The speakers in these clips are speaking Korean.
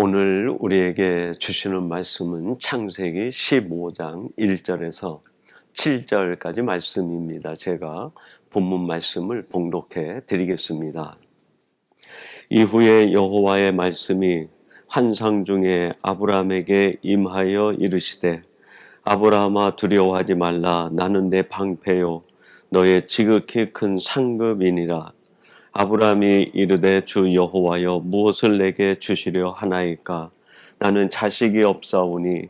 오늘 우리에게 주시는 말씀은 창세기 15장 1절에서 7절까지 말씀입니다. 제가 본문 말씀을 봉독해 드리겠습니다. 이후에 여호와의 말씀이 환상 중에 아브라함에게 임하여 이르시되 아브라함아 두려워하지 말라 나는 내 방패요 너의 지극히 큰 상급이니라 아브라함이 이르되 주 여호와여 무엇을 내게 주시려 하나이까? 나는 자식이 없사오니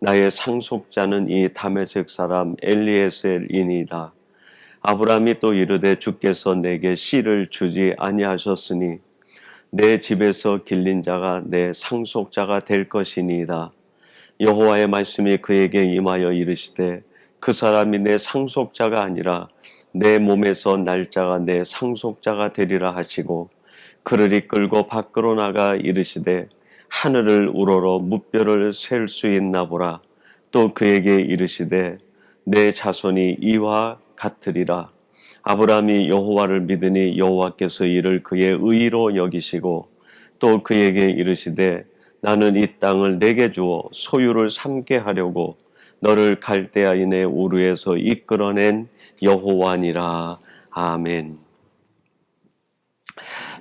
나의 상속자는 이 다메섹 사람 엘리에셀이니이다. 아브라함이 또 이르되 주께서 내게 씨를 주지 아니하셨으니 내 집에서 길린 자가 내 상속자가 될 것이니이다. 여호와의 말씀이 그에게 임하여 이르시되 그 사람이 내 상속자가 아니라 내 몸에서 날짜가 내 상속자가 되리라 하시고 그를 이끌고 밖으로 나가 이르시되 하늘을 우러러 무뼈를 셀 수 있나 보라. 또 그에게 이르시되 내 자손이 이와 같으리라. 아브라함이 여호와를 믿으니 여호와께서 이를 그의 의로 여기시고 또 그에게 이르시되 나는 이 땅을 내게 주어 소유를 삼게 하려고 너를 갈대아인의 우르에서 이끌어낸 여호와니라 아멘.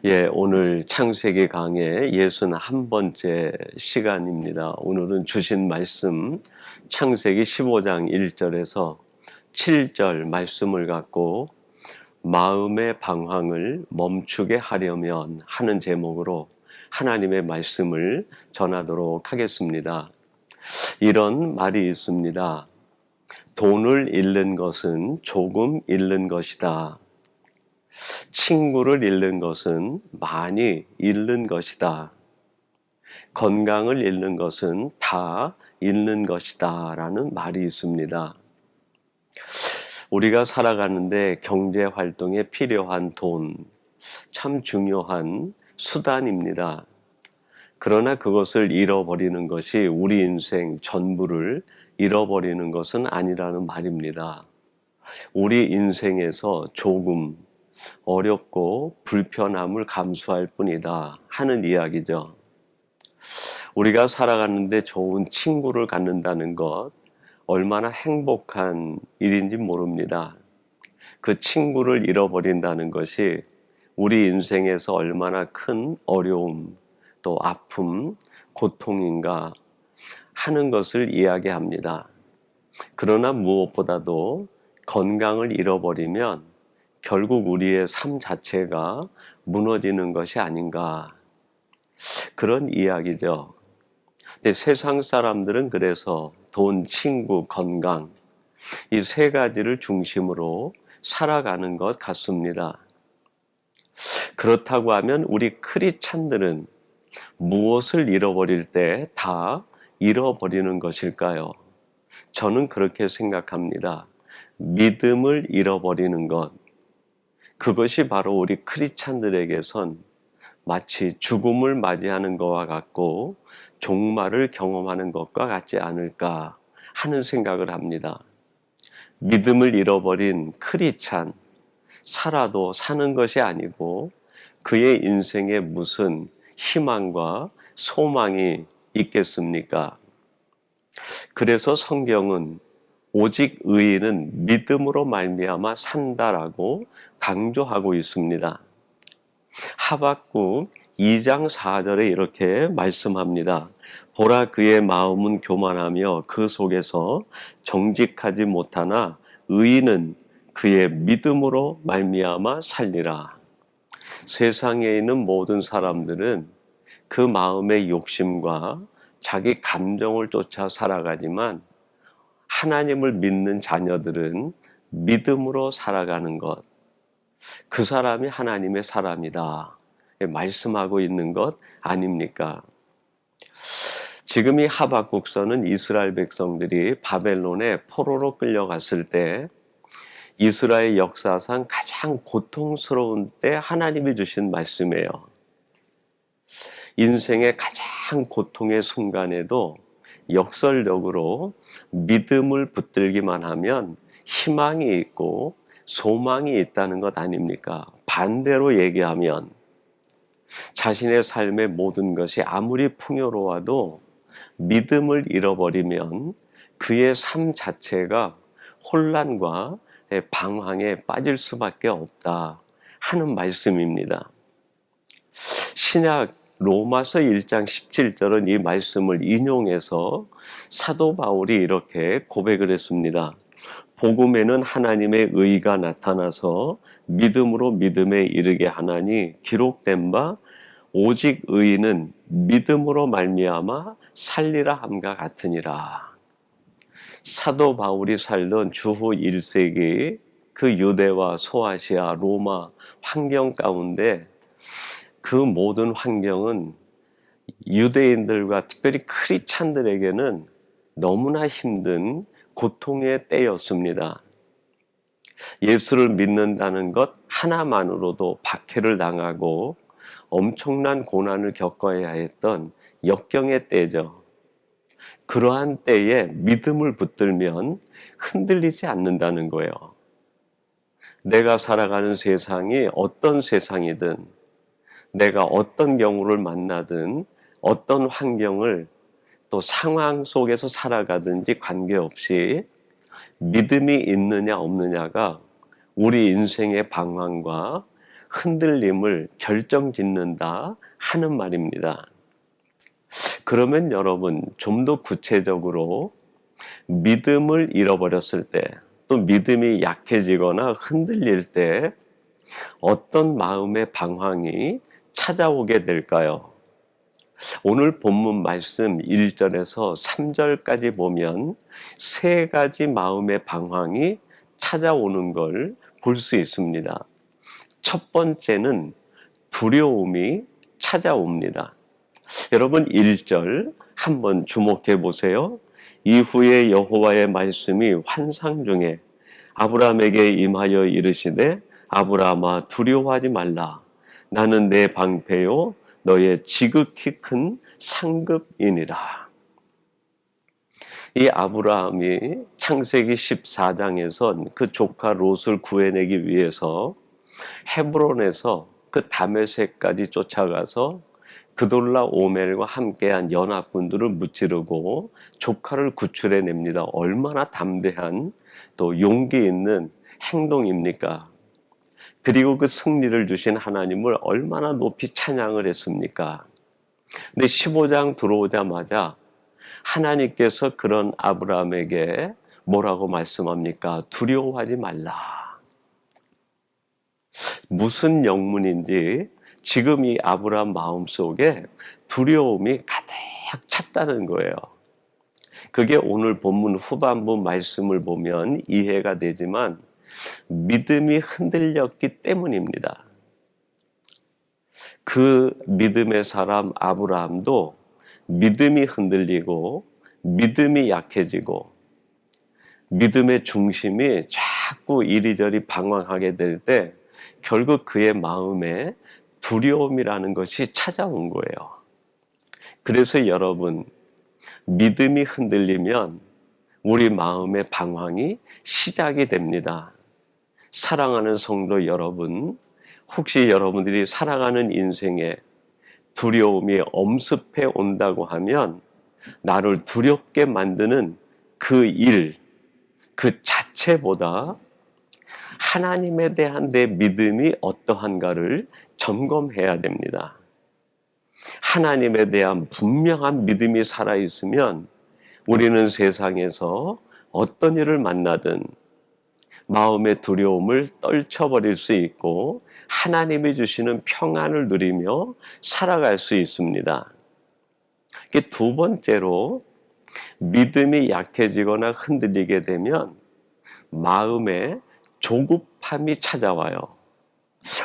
예, 오늘 창세기 강의 예순 한 번째 시간입니다. 오늘은 주신 말씀 창세기 15장 1절에서 7절 말씀을 갖고 마음의 방황을 멈추게 하려면 하는 제목으로 하나님의 말씀을 전하도록 하겠습니다. 이런 말이 있습니다. 돈을 잃는 것은 조금 잃는 것이다. 친구를 잃는 것은 많이 잃는 것이다. 건강을 잃는 것은 다 잃는 것이다. 라는 말이 있습니다. 우리가 살아가는데 경제 활동에 필요한 돈, 참 중요한 수단입니다. 그러나 그것을 잃어버리는 것이 우리 인생 전부를 잃어버리는 것은 아니라는 말입니다. 우리 인생에서 조금 어렵고 불편함을 감수할 뿐이다 하는 이야기죠. 우리가 살아가는데 좋은 친구를 갖는다는 것 얼마나 행복한 일인지 모릅니다. 그 친구를 잃어버린다는 것이 우리 인생에서 얼마나 큰 어려움, 또 아픔, 고통인가 하는 것을 이야기합니다. 그러나 무엇보다도 건강을 잃어버리면 결국 우리의 삶 자체가 무너지는 것이 아닌가. 그런 이야기죠. 근데 세상 사람들은 그래서 돈, 친구, 건강, 이 세 가지를 중심으로 살아가는 것 같습니다. 그렇다고 하면 우리 크리찬들은 무엇을 잃어버릴 때 다 잃어버리는 것일까요? 저는 그렇게 생각합니다. 믿음을 잃어버리는 것. 그것이 바로 우리 크리찬들에게선 마치 죽음을 맞이하는 것과 같고 종말을 경험하는 것과 같지 않을까 하는 생각을 합니다. 믿음을 잃어버린 크리찬, 살아도 사는 것이 아니고 그의 인생에 무슨 희망과 소망이 있겠습니까? 그래서 성경은 오직 의인은 믿음으로 말미암아 산다라고 강조하고 있습니다. 하박국 2장 4절에 이렇게 말씀합니다. 보라 그의 마음은 교만하며 그 속에서 정직하지 못하나 의인은 그의 믿음으로 말미암아 살리라. 세상에 있는 모든 사람들은 그 마음의 욕심과 자기 감정을 쫓아 살아가지만 하나님을 믿는 자녀들은 믿음으로 살아가는 것. 그 사람이 하나님의 사람이다. 말씀하고 있는 것 아닙니까? 지금 이 하박국서는 이스라엘 백성들이 바벨론에 포로로 끌려갔을 때 이스라엘 역사상 가장 고통스러운 때 하나님이 주신 말씀이에요. 인생의 가장 고통의 순간에도 역설적으로 믿음을 붙들기만 하면 희망이 있고 소망이 있다는 것 아닙니까? 반대로 얘기하면 자신의 삶의 모든 것이 아무리 풍요로워도 믿음을 잃어버리면 그의 삶 자체가 혼란과 방황에 빠질 수밖에 없다 하는 말씀입니다. 신약 로마서 1장 17절은 이 말씀을 인용해서 사도 바울이 이렇게 고백을 했습니다. 복음에는 하나님의 의가 나타나서 믿음으로 믿음에 이르게 하나니 기록된 바 오직 의인은 믿음으로 말미암아 살리라 함과 같으니라. 사도 바울이 살던 주후 1세기 그 유대와 소아시아 로마 환경 가운데 그 모든 환경은 유대인들과 특별히 크리찬들에게는 너무나 힘든 고통의 때였습니다. 예수를 믿는다는 것 하나만으로도 박해를 당하고 엄청난 고난을 겪어야 했던 역경의 때죠. 그러한 때에 믿음을 붙들면 흔들리지 않는다는 거예요. 내가 살아가는 세상이 어떤 세상이든 내가 어떤 경우를 만나든 어떤 환경을 또 상황 속에서 살아가든지 관계없이 믿음이 있느냐 없느냐가 우리 인생의 방황과 흔들림을 결정 짓는다 하는 말입니다. 그러면 여러분 좀 더 구체적으로 믿음을 잃어버렸을 때 또 믿음이 약해지거나 흔들릴 때 어떤 마음의 방황이 찾아오게 될까요? 오늘 본문 말씀 1절에서 3절까지 보면 세 가지 마음의 방황이 찾아오는 걸 볼 수 있습니다. 첫 번째는 두려움이 찾아옵니다. 여러분 1절 한번 주목해 보세요. 이후에 여호와의 말씀이 환상 중에 아브라함에게 임하여 이르시되 아브라함아 두려워하지 말라. 나는 내 방패요 너의 지극히 큰 상급이니라. 이 아브라함이 창세기 14장에선 그 조카 롯을 구해내기 위해서 헤브론에서 그 다메섹까지 쫓아가서 그돌라 오멜과 함께한 연합군들을 무찌르고 조카를 구출해 냅니다. 얼마나 담대한 또 용기 있는 행동입니까? 그리고 그 승리를 주신 하나님을 얼마나 높이 찬양을 했습니까? 근데 15장 들어오자마자 하나님께서 그런 아브라함에게 뭐라고 말씀합니까? 두려워하지 말라. 무슨 영문인지 지금 이 아브라함 마음 속에 두려움이 가득 찼다는 거예요. 그게 오늘 본문 후반부 말씀을 보면 이해가 되지만 믿음이 흔들렸기 때문입니다. 그 믿음의 사람 아브라함도 믿음이 흔들리고 믿음이 약해지고 믿음의 중심이 자꾸 이리저리 방황하게 될 때 결국 그의 마음에 두려움이라는 것이 찾아온 거예요. 그래서 여러분, 믿음이 흔들리면 우리 마음의 방황이 시작이 됩니다. 사랑하는 성도 여러분, 혹시 여러분들이 살아가는 인생에 두려움이 엄습해 온다고 하면 나를 두렵게 만드는 그 일, 그 자체보다 하나님에 대한 내 믿음이 어떠한가를 점검해야 됩니다. 하나님에 대한 분명한 믿음이 살아있으면 우리는 세상에서 어떤 일을 만나든 마음의 두려움을 떨쳐버릴 수 있고 하나님이 주시는 평안을 누리며 살아갈 수 있습니다. 두 번째로 믿음이 약해지거나 흔들리게 되면 마음에 조급함이 찾아와요.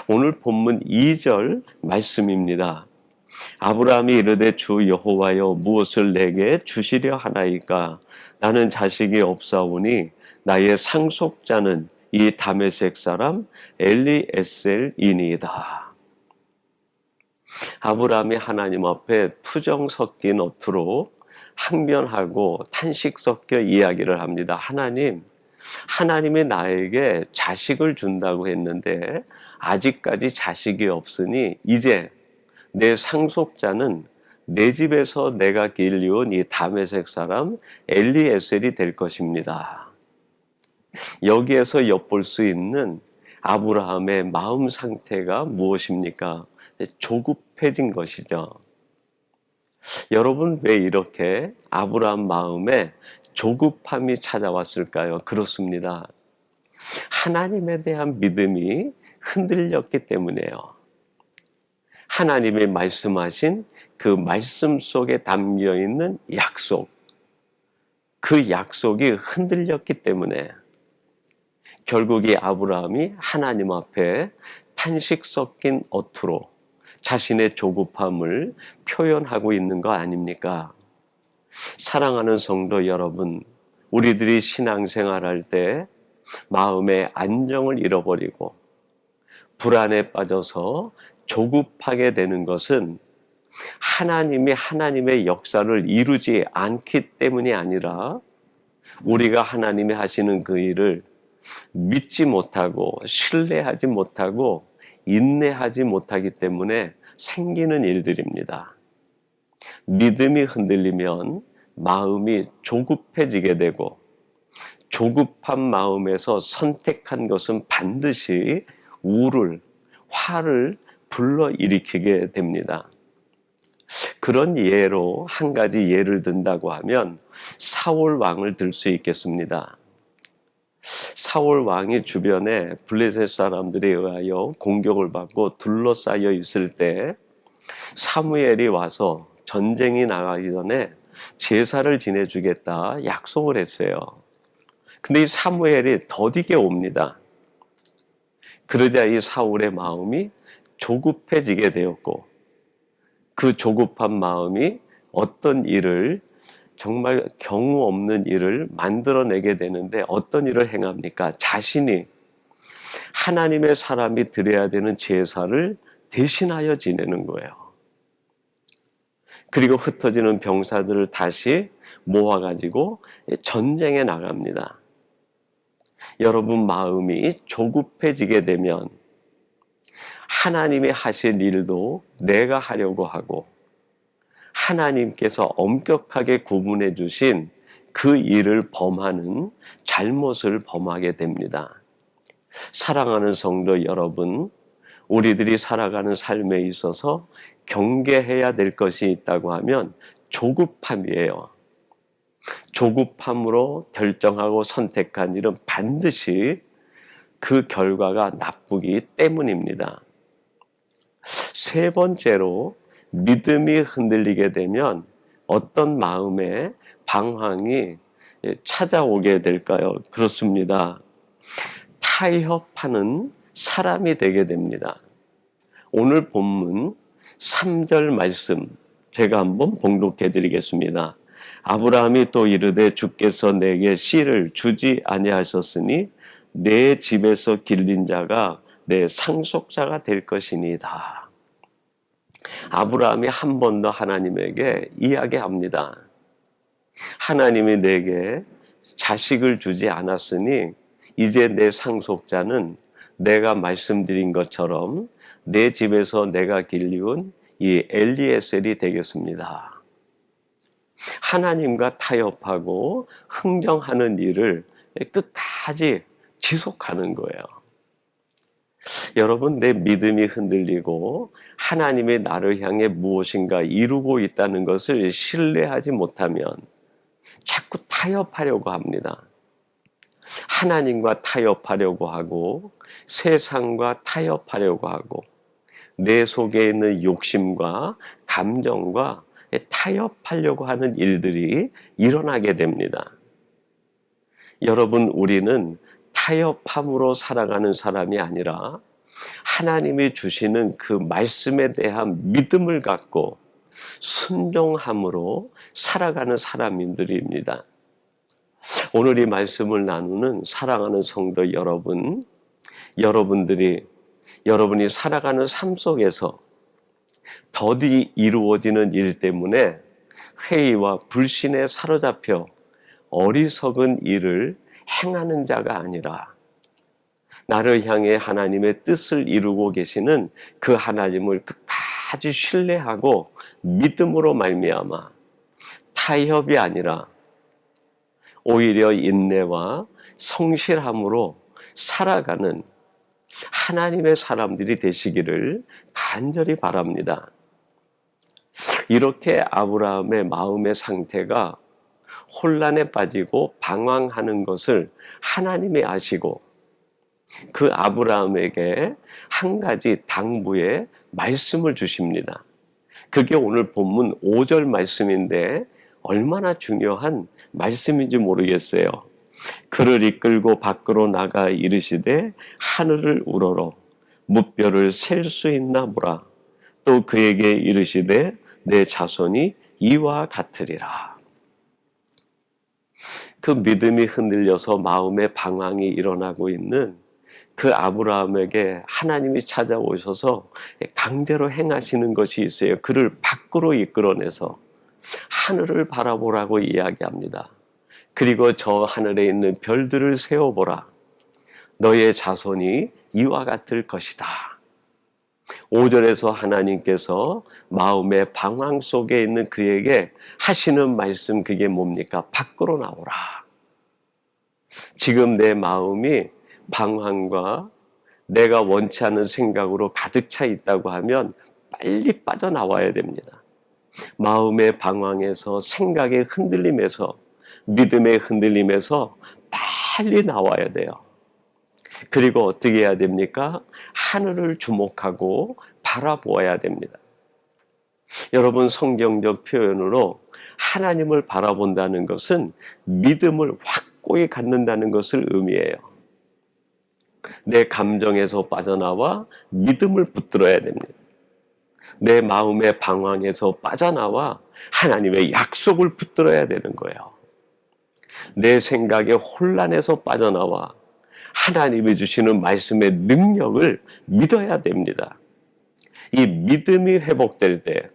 오늘 본문 2절 말씀입니다. 아브라함이 이르되 주 여호와여 무엇을 내게 주시려 하나이까 나는 자식이 없사오니 나의 상속자는 이 다메섹 사람 엘리에셀이니이다. 아브라함이 하나님 앞에 투정 섞인 어투로 항변하고 탄식 섞여 이야기를 합니다. 하나님, 하나님이 나에게 자식을 준다고 했는데 아직까지 자식이 없으니 이제 내 상속자는 내 집에서 내가 길리온 이 다메섹 사람 엘리에셀이 될 것입니다. 여기에서 엿볼 수 있는 아브라함의 마음 상태가 무엇입니까? 조급해진 것이죠. 여러분 왜 이렇게 아브라함 마음에 조급함이 찾아왔을까요? 그렇습니다. 하나님에 대한 믿음이 흔들렸기 때문에요. 하나님이 말씀하신 그 말씀 속에 담겨 있는 약속, 그 약속이 흔들렸기 때문에 결국 이 아브라함이 하나님 앞에 탄식 섞인 어투로 자신의 조급함을 표현하고 있는 거 아닙니까? 사랑하는 성도 여러분, 우리들이 신앙생활 할 때 마음의 안정을 잃어버리고 불안에 빠져서 조급하게 되는 것은 하나님이 하나님의 역사를 이루지 않기 때문이 아니라 우리가 하나님이 하시는 그 일을 믿지 못하고 신뢰하지 못하고 인내하지 못하기 때문에 생기는 일들입니다. 믿음이 흔들리면 마음이 조급해지게 되고 조급한 마음에서 선택한 것은 반드시 우를, 화를 불러 일으키게 됩니다. 그런 예로 한 가지 예를 든다고 하면 사울 왕을 들 수 있겠습니다. 사울 왕이 주변에 블레셋 사람들에 의하여 공격을 받고 둘러싸여 있을 때 사무엘이 와서 전쟁이 나가기 전에 제사를 지내주겠다 약속을 했어요. 근데 이 사무엘이 더디게 옵니다. 그러자 이 사울의 마음이 조급해지게 되었고 그 조급한 마음이 어떤 일을 정말 경우 없는 일을 만들어내게 되는데 어떤 일을 행합니까? 자신이 하나님의 사람이 드려야 되는 제사를 대신하여 지내는 거예요. 그리고 흩어지는 병사들을 다시 모아가지고 전쟁에 나갑니다. 여러분 마음이 조급해지게 되면 하나님이 하실 일도 내가 하려고 하고 하나님께서 엄격하게 구분해 주신 그 일을 범하는 잘못을 범하게 됩니다. 사랑하는 성도 여러분, 우리들이 살아가는 삶에 있어서 경계해야 될 것이 있다고 하면 조급함이에요. 조급함으로 결정하고 선택한 일은 반드시 그 결과가 나쁘기 때문입니다. 세 번째로 믿음이 흔들리게 되면 어떤 마음의 방황이 찾아오게 될까요? 그렇습니다. 타협하는 사람이 되게 됩니다. 오늘 본문 3절 말씀 제가 한번 봉독해 드리겠습니다. 아브라함이 또 이르되 주께서 내게 씨를 주지 아니하셨으니 내 집에서 길린 자가 내 상속자가 될 것이니다. 아브라함이 한 번 더 하나님에게 이야기합니다. 하나님이 내게 자식을 주지 않았으니 이제 내 상속자는 내가 말씀드린 것처럼 내 집에서 내가 길리운 이 엘리에셀이 되겠습니다. 하나님과 타협하고 흥정하는 일을 끝까지 지속하는 거예요. 여러분, 내 믿음이 흔들리고 하나님의 나를 향해 무엇인가 이루고 있다는 것을 신뢰하지 못하면 자꾸 타협하려고 합니다. 하나님과 타협하려고 하고 세상과 타협하려고 하고 내 속에 있는 욕심과 감정과 타협하려고 하는 일들이 일어나게 됩니다. 여러분, 우리는 타협함으로 살아가는 사람이 아니라 하나님이 주시는 그 말씀에 대한 믿음을 갖고 순종함으로 살아가는 사람들입니다. 오늘 이 말씀을 나누는 사랑하는 성도 여러분, 여러분들이 여러분이 살아가는 삶 속에서 더디 이루어지는 일 때문에 회의와 불신에 사로잡혀 어리석은 일을 행하는 자가 아니라 나를 향해 하나님의 뜻을 이루고 계시는 그 하나님을 끝까지 신뢰하고 믿음으로 말미암아 타협이 아니라 오히려 인내와 성실함으로 살아가는 하나님의 사람들이 되시기를 간절히 바랍니다. 이렇게 아브라함의 마음의 상태가 혼란에 빠지고 방황하는 것을 하나님이 아시고 그 아브라함에게 한 가지 당부의 말씀을 주십니다. 그게 오늘 본문 5절 말씀인데 얼마나 중요한 말씀인지 모르겠어요. 그를 이끌고 밖으로 나가 이르시되 하늘을 우러러 무뼈를 셀 수 있나 보라. 또 그에게 이르시되 내 자손이 이와 같으리라. 그 믿음이 흔들려서 마음의 방황이 일어나고 있는 그 아브라함에게 하나님이 찾아오셔서 강제로 행하시는 것이 있어요. 그를 밖으로 이끌어내서 하늘을 바라보라고 이야기합니다. 그리고 저 하늘에 있는 별들을 세워보라. 너의 자손이 이와 같을 것이다. 5절에서 하나님께서 마음의 방황 속에 있는 그에게 하시는 말씀 그게 뭡니까? 밖으로 나오라. 지금 내 마음이 방황과 내가 원치 않는 생각으로 가득 차 있다고 하면 빨리 빠져나와야 됩니다. 마음의 방황에서 생각의 흔들림에서 믿음의 흔들림에서 빨리 나와야 돼요. 그리고 어떻게 해야 됩니까? 하늘을 주목하고 바라보아야 됩니다. 여러분 성경적 표현으로 하나님을 바라본다는 것은 믿음을 확고히 갖는다는 것을 의미해요. 내 감정에서 빠져나와 믿음을 붙들어야 됩니다. 내 마음의 방황에서 빠져나와 하나님의 약속을 붙들어야 되는 거예요. 내 생각의 혼란에서 빠져나와 하나님이 주시는 말씀의 능력을 믿어야 됩니다. 이 믿음이 회복될 때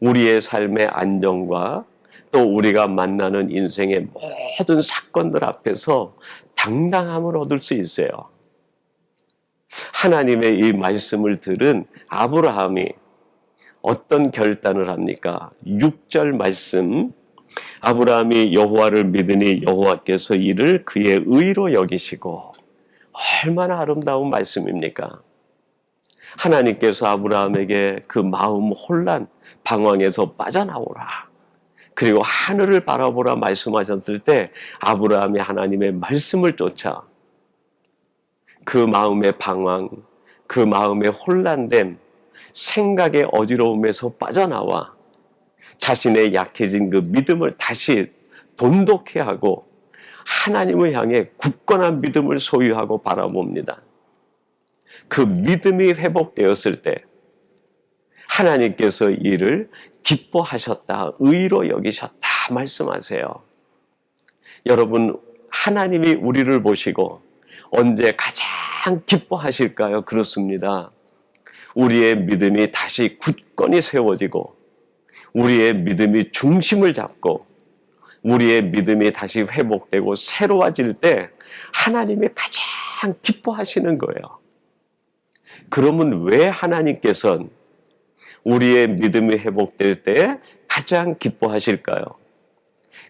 우리의 삶의 안정과 또 우리가 만나는 인생의 모든 사건들 앞에서 당당함을 얻을 수 있어요. 하나님의 이 말씀을 들은 아브라함이 어떤 결단을 합니까? 6절 말씀 아브라함이 여호와를 믿으니 여호와께서 이를 그의 의로 여기시고 얼마나 아름다운 말씀입니까? 하나님께서 아브라함에게 그 마음 혼란, 방황에서 빠져나오라. 그리고 하늘을 바라보라 말씀하셨을 때 아브라함이 하나님의 말씀을 쫓아 그 마음의 방황, 그 마음의 혼란됨, 생각의 어지러움에서 빠져나와 자신의 약해진 그 믿음을 다시 돈독해 하고 하나님을 향해 굳건한 믿음을 소유하고 바라봅니다. 그 믿음이 회복되었을 때 하나님께서 이를 기뻐하셨다, 의로 여기셨다 말씀하세요. 여러분, 하나님이 우리를 보시고 언제 가장 기뻐하실까요? 그렇습니다. 우리의 믿음이 다시 굳건히 세워지고 우리의 믿음이 중심을 잡고 우리의 믿음이 다시 회복되고 새로워질 때 하나님이 가장 기뻐하시는 거예요. 그러면 왜 하나님께서는 우리의 믿음이 회복될 때 가장 기뻐하실까요?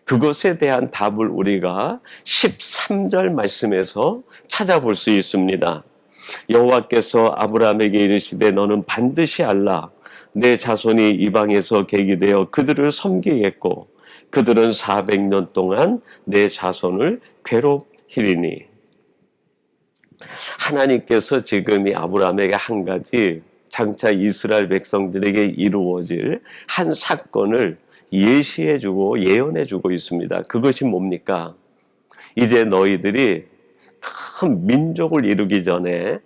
그것에 대한 답을 우리가 13절 말씀에서 찾아볼 수 있습니다. 여호와께서 아브라함에게 이르시되 너는 반드시 알라 내 자손이 이방에서 계기되어 그들을 섬기겠고 그들은 400년 동안 내 자손을 괴롭히리니 하나님께서 지금 이 아브라함에게 한 가지 장차 이스라엘 백성들에게 이루어질 한 사건을 예시해주고 예언해주고 있습니다. 그것이 뭡니까? 이제 너희들이 큰 민족을 이루기 전에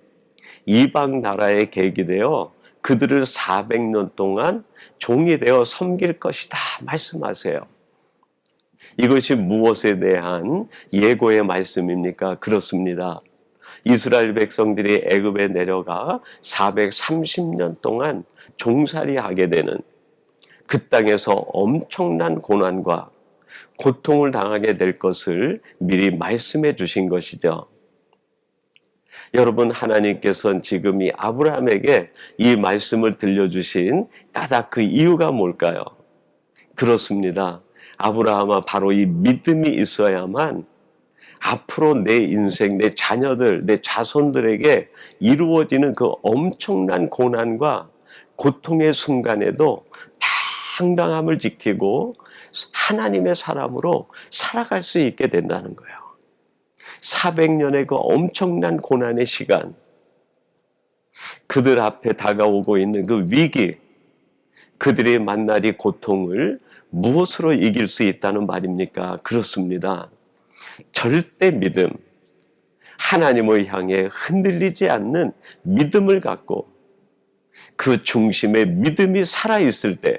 이방 나라에 계기되어 그들을 400년 동안 종이 되어 섬길 것이다 말씀하세요. 이것이 무엇에 대한 예고의 말씀입니까? 그렇습니다. 이스라엘 백성들이 애굽에 내려가 430년 동안 종살이 하게 되는 그 땅에서 엄청난 고난과 고통을 당하게 될 것을 미리 말씀해 주신 것이죠. 여러분 하나님께서는 지금 이 아브라함에게 이 말씀을 들려주신 까닭 그 이유가 뭘까요? 그렇습니다. 아브라함아 바로 이 믿음이 있어야만 앞으로 내 인생, 내 자녀들, 내 자손들에게 이루어지는 그 엄청난 고난과 고통의 순간에도 당당함을 지키고 하나님의 사람으로 살아갈 수 있게 된다는 거예요. 400년의 그 엄청난 고난의 시간, 그들 앞에 다가오고 있는 그 위기, 그들이 만날 이 고통을 무엇으로 이길 수 있다는 말입니까? 그렇습니다. 절대 믿음, 하나님을 향해 흔들리지 않는 믿음을 갖고 그 중심에 믿음이 살아있을 때,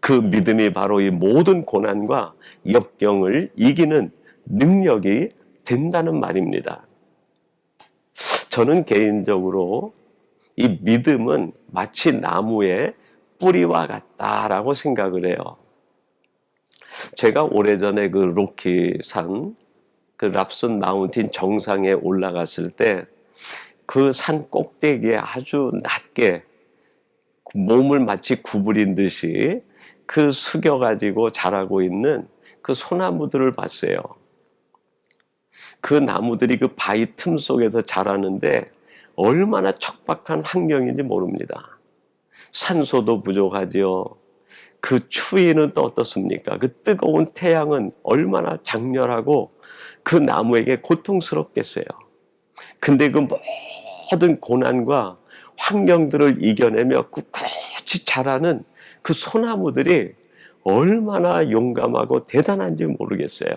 그 믿음이 바로 이 모든 고난과 역경을 이기는 능력이 된다는 말입니다. 저는 개인적으로 이 믿음은 마치 나무의 뿌리와 같다라고 생각을 해요. 제가 오래전에 그 로키산, 그 랍슨 마운틴 정상에 올라갔을 때 그 산 꼭대기에 아주 낮게 몸을 마치 구부린 듯이 그 숙여가지고 자라고 있는 그 소나무들을 봤어요. 그 나무들이 그 바위 틈 속에서 자라는데 얼마나 척박한 환경인지 모릅니다. 산소도 부족하지요. 그 추위는 또 어떻습니까? 그 뜨거운 태양은 얼마나 장렬하고 그 나무에게 고통스럽겠어요. 근데 그 모든 고난과 환경들을 이겨내며 꿋꿋이 자라는 그 소나무들이 얼마나 용감하고 대단한지 모르겠어요.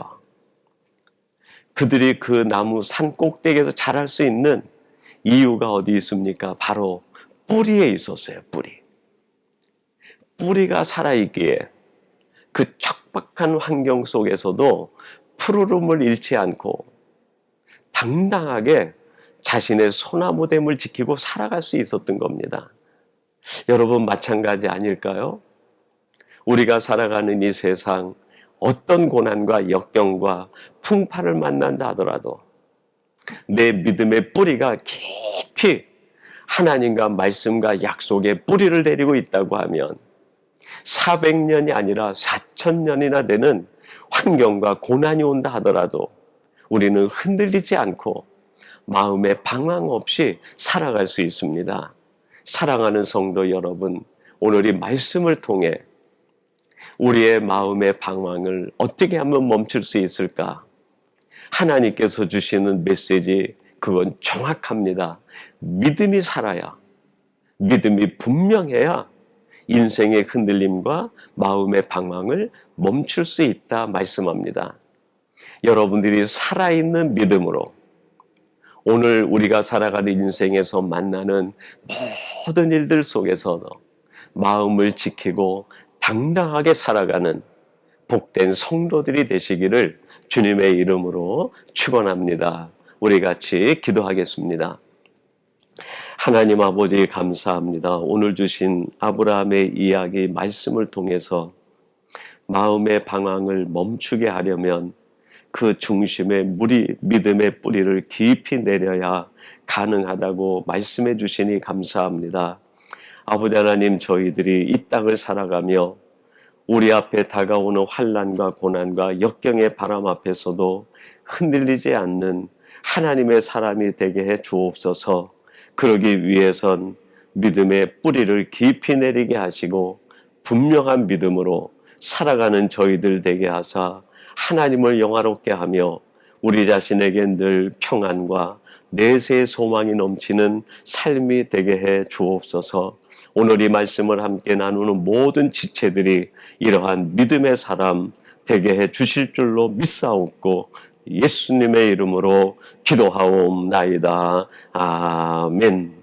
그들이 그 나무 산 꼭대기에서 자랄 수 있는 이유가 어디 있습니까? 바로 뿌리에 있었어요, 뿌리. 뿌리가 살아있기에 그 척박한 환경 속에서도 푸르름을 잃지 않고 당당하게 자신의 소나무됨을 지키고 살아갈 수 있었던 겁니다. 여러분 마찬가지 아닐까요? 우리가 살아가는 이 세상 어떤 고난과 역경과 풍파를 만난다 하더라도 내 믿음의 뿌리가 깊이 하나님과 말씀과 약속의 뿌리를 데리고 있다고 하면 400년이 아니라 4천년이나 되는 환경과 고난이 온다 하더라도 우리는 흔들리지 않고 마음에 방황 없이 살아갈 수 있습니다. 사랑하는 성도 여러분, 오늘 이 말씀을 통해 우리의 마음의 방황을 어떻게 하면 멈출 수 있을까? 하나님께서 주시는 메시지, 그건 정확합니다. 믿음이 살아야, 믿음이 분명해야 인생의 흔들림과 마음의 방황을 멈출 수 있다 말씀합니다. 여러분들이 살아있는 믿음으로 오늘 우리가 살아가는 인생에서 만나는 모든 일들 속에서도 마음을 지키고 당당하게 살아가는 복된 성도들이 되시기를 주님의 이름으로 축원합니다. 우리 같이 기도하겠습니다. 하나님 아버지 감사합니다. 오늘 주신 아브라함의 이야기 말씀을 통해서 마음의 방황을 멈추게 하려면 그 중심에 물이 믿음의 뿌리를 깊이 내려야 가능하다고 말씀해 주시니 감사합니다. 아버지 하나님 저희들이 이 땅을 살아가며 우리 앞에 다가오는 환란과 고난과 역경의 바람 앞에서도 흔들리지 않는 하나님의 사람이 되게 해 주옵소서. 그러기 위해선 믿음의 뿌리를 깊이 내리게 하시고 분명한 믿음으로 살아가는 저희들 되게 하사 하나님을 영화롭게 하며 우리 자신에게 늘 평안과 내세의 소망이 넘치는 삶이 되게 해 주옵소서. 오늘 이 말씀을 함께 나누는 모든 지체들이 이러한 믿음의 사람 되게 해 주실 줄로 믿사옵고 예수님의 이름으로 기도하옵나이다. 아멘.